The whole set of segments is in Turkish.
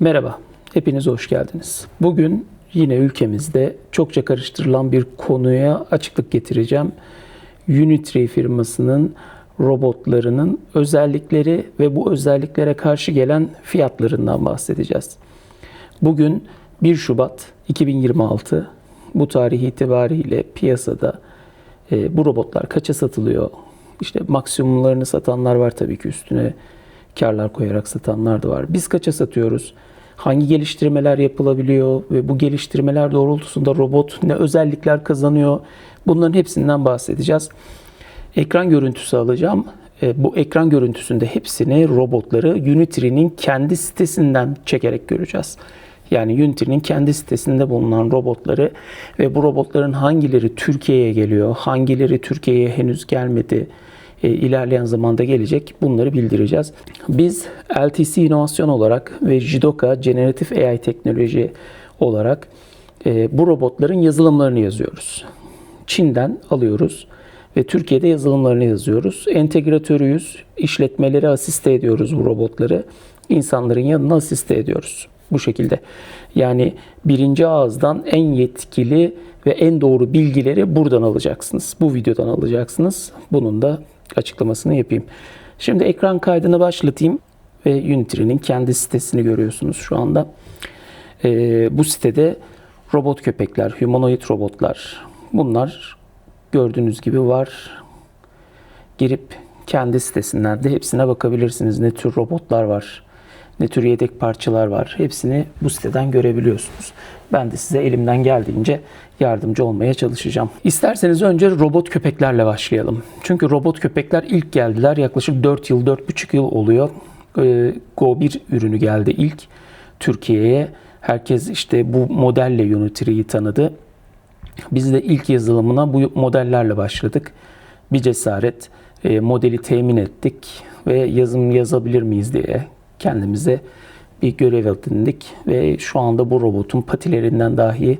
Merhaba, hepiniz hoş geldiniz. Bugün yine ülkemizde çokça karıştırılan bir konuya açıklık getireceğim. Unitree firmasının robotlarının özellikleri ve bu özelliklere karşı gelen fiyatlarından bahsedeceğiz. Bugün 1 Şubat 2026 bu tarih itibariyle piyasada e, bu robotlar kaça satılıyor? İşte maksimumlarını satanlar var tabii ki üstüne karlar koyarak satanlar da var. Biz kaça satıyoruz? Hangi geliştirmeler yapılabiliyor ve bu geliştirmeler doğrultusunda robot ne özellikler kazanıyor? Bunların hepsinden bahsedeceğiz. Ekran görüntüsü alacağım. E, Bu ekran görüntüsünde hepsini robotları Unitree'nin kendi sitesinden çekerek göreceğiz. Yani Unity'nin kendi sitesinde bulunan robotları ve bu robotların hangileri Türkiye'ye geliyor, hangileri Türkiye'ye henüz gelmedi, e, ilerleyen zamanda gelecek bunları bildireceğiz. Biz LTC inovasyon olarak ve Jidoka Generative AI teknoloji olarak e, bu robotların yazılımlarını yazıyoruz. Çin'den alıyoruz ve Türkiye'de yazılımlarını yazıyoruz. Entegratörüyüz, işletmeleri asiste ediyoruz bu robotları. İnsanların yanına asiste ediyoruz. Bu şekilde. Yani birinci ağızdan en yetkili ve en doğru bilgileri buradan alacaksınız. Bu videodan alacaksınız. Bunun da açıklamasını yapayım. Şimdi ekran kaydını başlatayım ve Unitree'nin kendi sitesini görüyorsunuz şu anda. Ee, bu sitede robot köpekler, humanoid robotlar bunlar gördüğünüz gibi var. Girip kendi sitesinden de hepsine bakabilirsiniz. Ne tür robotlar var, ne tür yedek parçalar var. Hepsini bu siteden görebiliyorsunuz. Ben de size elimden geldiğince yardımcı olmaya çalışacağım. İsterseniz önce robot köpeklerle başlayalım. Çünkü robot köpekler ilk geldiler. Yaklaşık 4 yıl, 4,5 yıl oluyor. Ee, Go 1 ürünü geldi ilk Türkiye'ye. Herkes işte bu modelle Unitree'yi tanıdı. Biz de ilk yazılımına bu modellerle başladık. Bir cesaret e, modeli temin ettik ve yazım yazabilir miyiz diye kendimize bir görev edindik ve şu anda bu robotun patilerinden dahi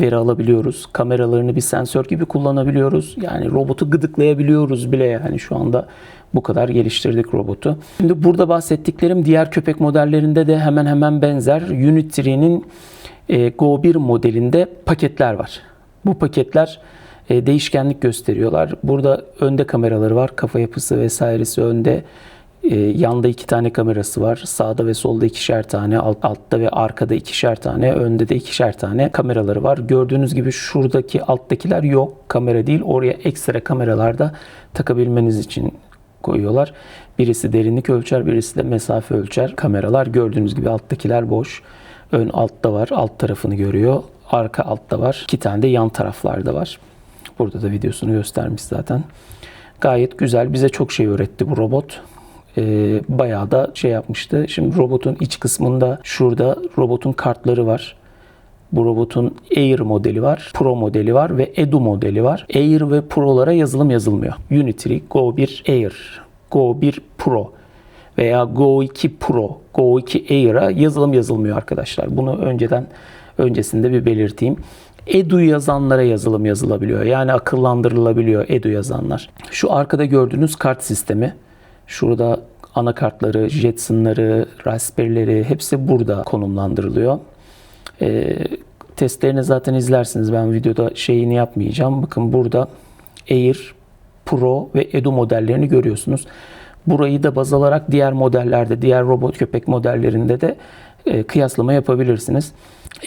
veri alabiliyoruz. Kameralarını bir sensör gibi kullanabiliyoruz. Yani robotu gıdıklayabiliyoruz bile yani şu anda bu kadar geliştirdik robotu. Şimdi burada bahsettiklerim diğer köpek modellerinde de hemen hemen benzer. Unitree'nin e, Go 1 modelinde paketler var. Bu paketler e, değişkenlik gösteriyorlar. Burada önde kameraları var. Kafa yapısı vesairesi önde. E, yanda iki tane kamerası var. Sağda ve solda ikişer tane, alt, altta ve arkada ikişer tane, önde de ikişer tane kameraları var. Gördüğünüz gibi şuradaki alttakiler yok. Kamera değil. Oraya ekstra kameralar da takabilmeniz için koyuyorlar. Birisi derinlik ölçer, birisi de mesafe ölçer. Kameralar gördüğünüz gibi alttakiler boş. Ön altta var. Alt tarafını görüyor. Arka altta var. İki tane de yan taraflarda var. Burada da videosunu göstermiş zaten. Gayet güzel. Bize çok şey öğretti bu robot. Ee, bayağı da şey yapmıştı. Şimdi robotun iç kısmında şurada robotun kartları var. Bu robotun Air modeli var, Pro modeli var ve Edu modeli var. Air ve Pro'lara yazılım yazılmıyor. Unitree Go 1 Air, Go 1 Pro veya Go 2 Pro, Go 2 Air'a yazılım yazılmıyor arkadaşlar. Bunu önceden öncesinde bir belirteyim. Edu yazanlara yazılım yazılabiliyor. Yani akıllandırılabiliyor Edu yazanlar. Şu arkada gördüğünüz kart sistemi. Şurada anakartları, Jetson'ları, Raspberry'leri hepsi burada konumlandırılıyor. E, testlerini zaten izlersiniz. Ben videoda şeyini yapmayacağım. Bakın burada Air, Pro ve Edu modellerini görüyorsunuz. Burayı da baz alarak diğer modellerde, diğer robot köpek modellerinde de e, kıyaslama yapabilirsiniz.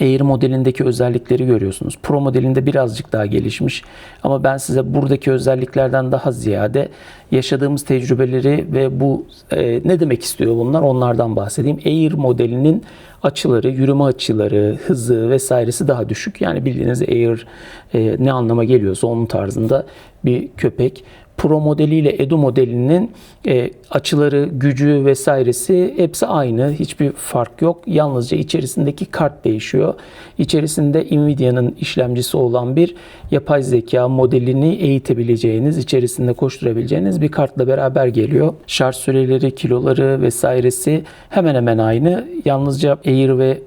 Air modelindeki özellikleri görüyorsunuz. Pro modelinde birazcık daha gelişmiş. Ama ben size buradaki özelliklerden daha ziyade yaşadığımız tecrübeleri ve bu e, ne demek istiyor bunlar onlardan bahsedeyim. Air modelinin açıları, yürüme açıları, hızı vesairesi daha düşük. Yani bildiğiniz Air e, ne anlama geliyorsa onun tarzında bir köpek. Pro modeliyle Edu modelinin e, açıları, gücü vesairesi hepsi aynı. Hiçbir fark yok. Yalnızca içerisindeki kart değişiyor. İçerisinde Nvidia'nın işlemcisi olan bir yapay zeka modelini eğitebileceğiniz, içerisinde koşturabileceğiniz bir kartla beraber geliyor. Şarj süreleri, kiloları vesairesi hemen hemen aynı. Yalnızca Air ve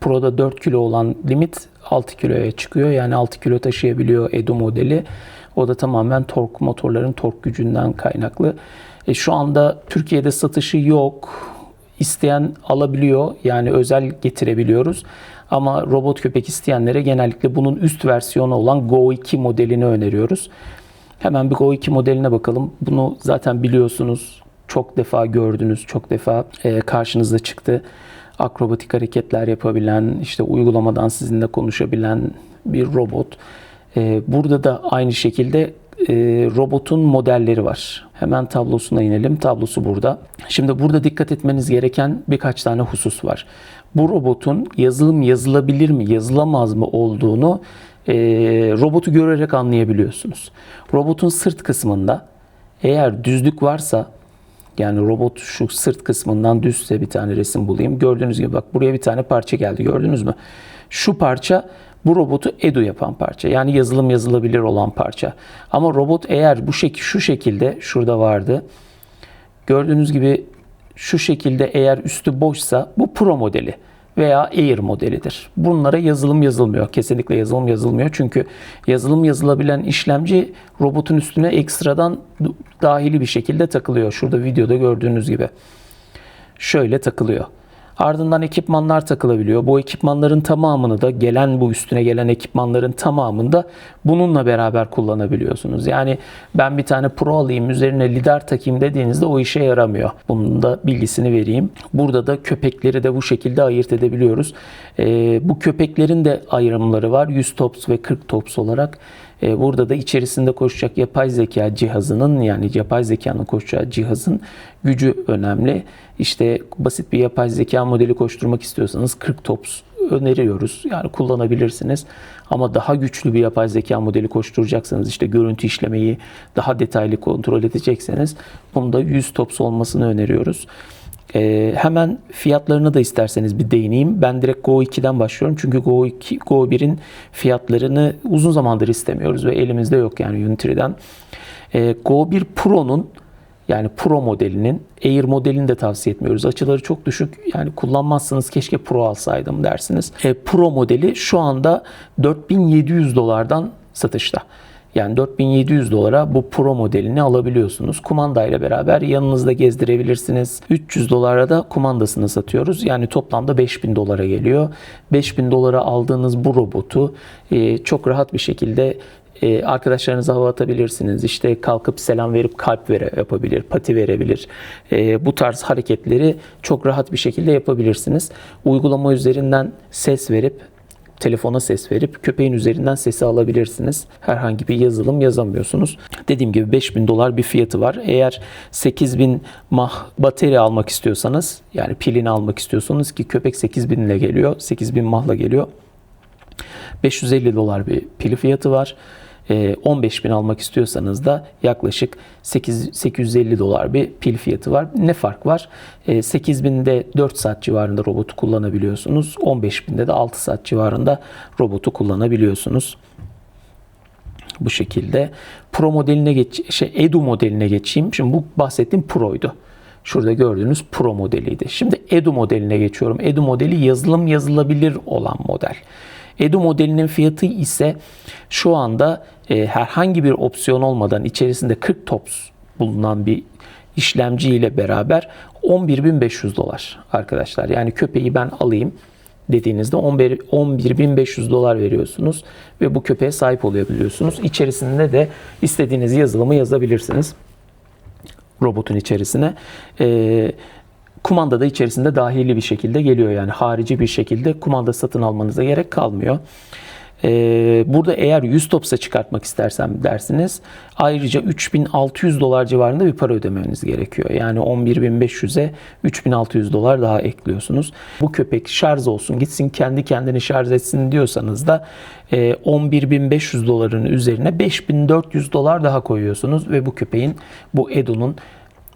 Pro'da 4 kilo olan limit 6 kiloya çıkıyor. Yani 6 kilo taşıyabiliyor Edu modeli. O da tamamen tork motorların tork gücünden kaynaklı. E, şu anda Türkiye'de satışı yok. isteyen alabiliyor. Yani özel getirebiliyoruz. Ama robot köpek isteyenlere genellikle bunun üst versiyonu olan Go 2 modelini öneriyoruz. Hemen bir Go 2 modeline bakalım. Bunu zaten biliyorsunuz. Çok defa gördünüz, çok defa e, karşınıza çıktı. Akrobatik hareketler yapabilen, işte uygulamadan sizinle konuşabilen bir robot. E, burada da aynı şekilde e, robotun modelleri var. Hemen tablosuna inelim. Tablosu burada. Şimdi burada dikkat etmeniz gereken birkaç tane husus var. Bu robotun yazılım yazılabilir mi, yazılamaz mı olduğunu e, robotu görerek anlayabiliyorsunuz. Robotun sırt kısmında eğer düzlük varsa yani robot şu sırt kısmından düzse bir tane resim bulayım. Gördüğünüz gibi bak buraya bir tane parça geldi. Gördünüz mü? Şu parça bu robotu edu yapan parça. Yani yazılım yazılabilir olan parça. Ama robot eğer bu şekil şu şekilde şurada vardı. Gördüğünüz gibi şu şekilde eğer üstü boşsa bu Pro modeli veya Air modelidir. Bunlara yazılım yazılmıyor. Kesinlikle yazılım yazılmıyor. Çünkü yazılım yazılabilen işlemci robotun üstüne ekstradan dahili bir şekilde takılıyor. Şurada videoda gördüğünüz gibi. Şöyle takılıyor. Ardından ekipmanlar takılabiliyor. Bu ekipmanların tamamını da gelen bu üstüne gelen ekipmanların tamamını da bununla beraber kullanabiliyorsunuz. Yani ben bir tane Pro alayım üzerine lidar takayım dediğinizde o işe yaramıyor. Bunun da bilgisini vereyim. Burada da köpekleri de bu şekilde ayırt edebiliyoruz. Ee, bu köpeklerin de ayrımları var. 100 tops ve 40 tops olarak. Ee, burada da içerisinde koşacak yapay zeka cihazının yani yapay zekanın koşacağı cihazın gücü önemli. İşte basit bir yapay zeka modeli koşturmak istiyorsanız 40 tops öneriyoruz. Yani kullanabilirsiniz. Ama daha güçlü bir yapay zeka modeli koşturacaksanız işte görüntü işlemeyi daha detaylı kontrol edecekseniz bunda 100 tops olmasını öneriyoruz. Ee, hemen fiyatlarına da isterseniz bir değineyim. Ben direkt Go 2'den başlıyorum. Çünkü Go 2, Go 1'in fiyatlarını uzun zamandır istemiyoruz ve elimizde yok yani Unity'den. Ee, Go 1 Pro'nun yani Pro modelinin Air modelini de tavsiye etmiyoruz. Açıları çok düşük. Yani kullanmazsanız keşke Pro alsaydım dersiniz. E, Pro modeli şu anda 4700 dolardan satışta. Yani 4700 dolara bu Pro modelini alabiliyorsunuz. Kumanda ile beraber yanınızda gezdirebilirsiniz. 300 dolara da kumandasını satıyoruz. Yani toplamda 5000 dolara geliyor. 5000 dolara aldığınız bu robotu e, çok rahat bir şekilde e, arkadaşlarınıza hava atabilirsiniz. İşte kalkıp selam verip kalp vere, yapabilir, pati verebilir. E, bu tarz hareketleri çok rahat bir şekilde yapabilirsiniz. Uygulama üzerinden ses verip telefona ses verip köpeğin üzerinden sesi alabilirsiniz. Herhangi bir yazılım yazamıyorsunuz. Dediğim gibi 5000 dolar bir fiyatı var. Eğer 8000 mah batarya almak istiyorsanız yani pilini almak istiyorsanız ki köpek 8000 ile geliyor. 8000 mahla geliyor. 550 dolar bir pili fiyatı var. 15 ee, bin almak istiyorsanız da yaklaşık 8, 850 dolar bir pil fiyatı var. Ne fark var? 8 ee, binde 4 saat civarında robotu kullanabiliyorsunuz. 15 binde de 6 saat civarında robotu kullanabiliyorsunuz. Bu şekilde Pro modeline geç, şey Edu modeline geçeyim. Şimdi bu bahsettiğim Pro'ydu. Şurada gördüğünüz Pro modeliydi. Şimdi Edu modeline geçiyorum. Edu modeli yazılım yazılabilir olan model. Edu modelinin fiyatı ise şu anda e, herhangi bir opsiyon olmadan içerisinde 40 TOPS bulunan bir işlemci ile beraber 11.500 dolar arkadaşlar. Yani köpeği ben alayım dediğinizde 11.500 dolar veriyorsunuz ve bu köpeğe sahip olabiliyorsunuz. İçerisinde de istediğiniz yazılımı yazabilirsiniz robotun içerisine. Ee, kumanda da içerisinde dahili bir şekilde geliyor. Yani harici bir şekilde kumanda satın almanıza gerek kalmıyor. Ee, burada eğer 100 topsa çıkartmak istersem dersiniz ayrıca 3600 dolar civarında bir para ödemeniz gerekiyor. Yani 11500'e 3600 dolar daha ekliyorsunuz. Bu köpek şarj olsun gitsin kendi kendini şarj etsin diyorsanız da 11500 e, doların üzerine 5400 dolar daha koyuyorsunuz ve bu köpeğin bu Edo'nun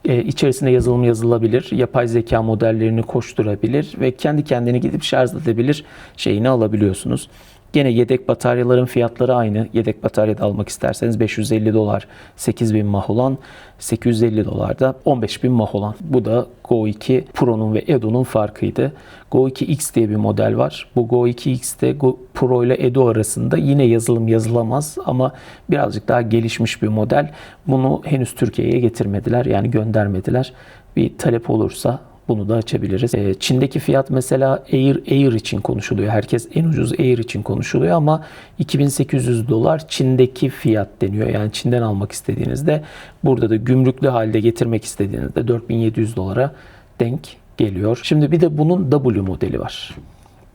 e, içerisinde yazılım yazılabilir, yapay zeka modellerini koşturabilir ve kendi kendini gidip şarj edebilir şeyini alabiliyorsunuz. Gene yedek bataryaların fiyatları aynı. Yedek batarya da almak isterseniz 550 dolar 8000 mah olan 850 dolar da 15000 mah olan. Bu da Go 2 Pro'nun ve Edu'nun farkıydı. Go 2 X diye bir model var. Bu Go 2 X'te Go Pro ile Edu arasında yine yazılım yazılamaz ama birazcık daha gelişmiş bir model. Bunu henüz Türkiye'ye getirmediler yani göndermediler. Bir talep olursa Bunu da açabiliriz. Ee, Çin'deki fiyat mesela Air Air için konuşuluyor. Herkes en ucuz Air için konuşuluyor ama 2800 dolar Çin'deki fiyat deniyor. Yani Çin'den almak istediğinizde burada da gümrüklü halde getirmek istediğinizde 4700 dolara denk geliyor. Şimdi bir de bunun W modeli var.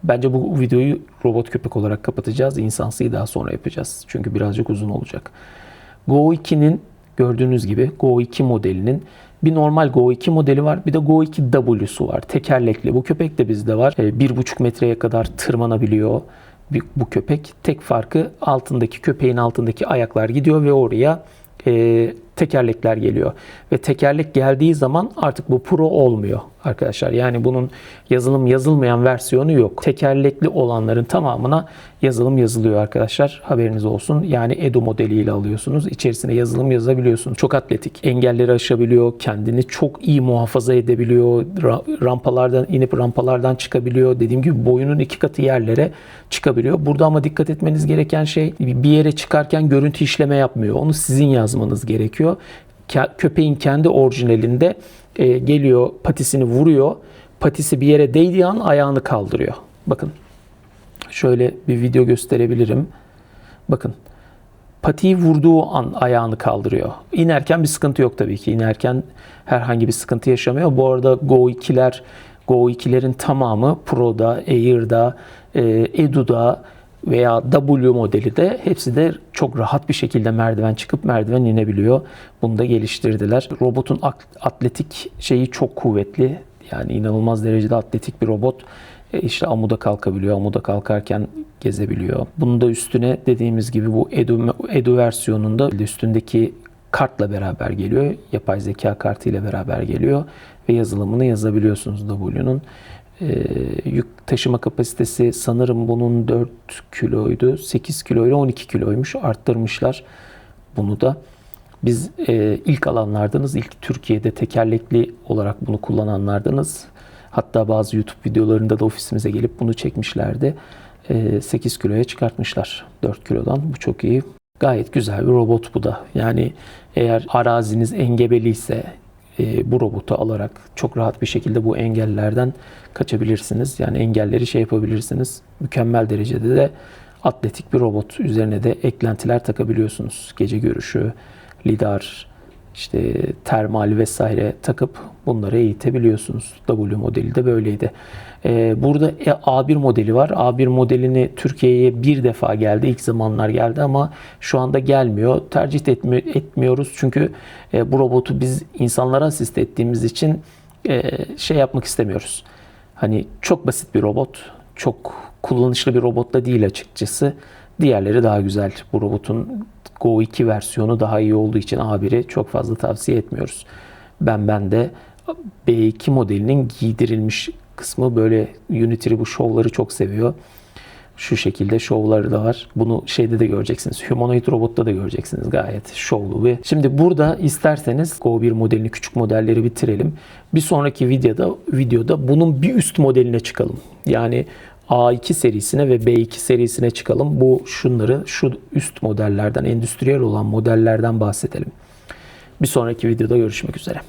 Bence bu videoyu robot köpek olarak kapatacağız. İnsansıyı daha sonra yapacağız. Çünkü birazcık uzun olacak. Go 2'nin gördüğünüz gibi Go 2 modelinin bir normal Go 2 modeli var. Bir de Go 2 W'su var. Tekerlekli. Bu köpek de bizde var. Ee, Bir buçuk metreye kadar tırmanabiliyor bu köpek. Tek farkı altındaki köpeğin altındaki ayaklar gidiyor ve oraya e, tekerlekler geliyor. Ve tekerlek geldiği zaman artık bu Pro olmuyor arkadaşlar. Yani bunun yazılım yazılmayan versiyonu yok. Tekerlekli olanların tamamına yazılım yazılıyor arkadaşlar. Haberiniz olsun. Yani Edu modeliyle alıyorsunuz. İçerisine yazılım yazabiliyorsunuz. Çok atletik. Engelleri aşabiliyor. Kendini çok iyi muhafaza edebiliyor. Ra- Rampalardan inip rampalardan çıkabiliyor. Dediğim gibi boyunun iki katı yerlere çıkabiliyor. Burada ama dikkat etmeniz gereken şey bir yere çıkarken görüntü işleme yapmıyor. Onu sizin yazmanız gerekiyor. Köpeğin kendi orijinalinde e, geliyor patisini vuruyor. Patisi bir yere değdiği an ayağını kaldırıyor. Bakın şöyle bir video gösterebilirim. Bakın patiyi vurduğu an ayağını kaldırıyor. İnerken bir sıkıntı yok tabii ki. İnerken herhangi bir sıkıntı yaşamıyor. Bu arada Go 2'ler Go 2'lerin tamamı Pro'da, Air'da, e, Edu'da veya W modeli de hepsi de çok rahat bir şekilde merdiven çıkıp merdiven inebiliyor. Bunu da geliştirdiler. Robotun atletik şeyi çok kuvvetli. Yani inanılmaz derecede atletik bir robot. E, işte amuda kalkabiliyor. Amuda kalkarken gezebiliyor. Bunun da üstüne dediğimiz gibi bu Edu, Edu versiyonunda üstündeki kartla beraber geliyor. Yapay zeka kartı ile beraber geliyor ve yazılımını yazabiliyorsunuz W'nun. Ee, yük taşıma kapasitesi sanırım bunun 4 kiloydu. 8 kiloyla 12 kiloymuş. Arttırmışlar bunu da. Biz e, ilk alanlardanız. ilk Türkiye'de tekerlekli olarak bunu kullananlardanız. Hatta bazı YouTube videolarında da ofisimize gelip bunu çekmişlerdi. E, 8 kiloya çıkartmışlar 4 kilodan. Bu çok iyi. Gayet güzel bir robot bu da. Yani eğer araziniz engebeliyse e, bu robotu alarak çok rahat bir şekilde bu engellerden kaçabilirsiniz. Yani engelleri şey yapabilirsiniz. Mükemmel derecede de atletik bir robot. Üzerine de eklentiler takabiliyorsunuz. Gece görüşü, lidar, işte termal vesaire takıp bunları eğitebiliyorsunuz. W modeli de böyleydi. Ee, burada e, A1 modeli var. A1 modelini Türkiye'ye bir defa geldi. İlk zamanlar geldi ama şu anda gelmiyor. Tercih etmi- etmiyoruz çünkü e, bu robotu biz insanlara asist ettiğimiz için e, şey yapmak istemiyoruz. Hani çok basit bir robot. Çok kullanışlı bir robot da değil açıkçası. Diğerleri daha güzel. Bu robotun Go 2 versiyonu daha iyi olduğu için A1'i çok fazla tavsiye etmiyoruz. Ben ben de B2 modelinin giydirilmiş kısmı böyle Unity'li bu şovları çok seviyor. Şu şekilde şovları da var. Bunu şeyde de göreceksiniz. Humanoid robotta da göreceksiniz gayet şovlu ve şimdi burada isterseniz Go 1 modelini küçük modelleri bitirelim. Bir sonraki videoda videoda bunun bir üst modeline çıkalım. Yani A2 serisine ve B2 serisine çıkalım. Bu şunları şu üst modellerden, endüstriyel olan modellerden bahsedelim. Bir sonraki videoda görüşmek üzere.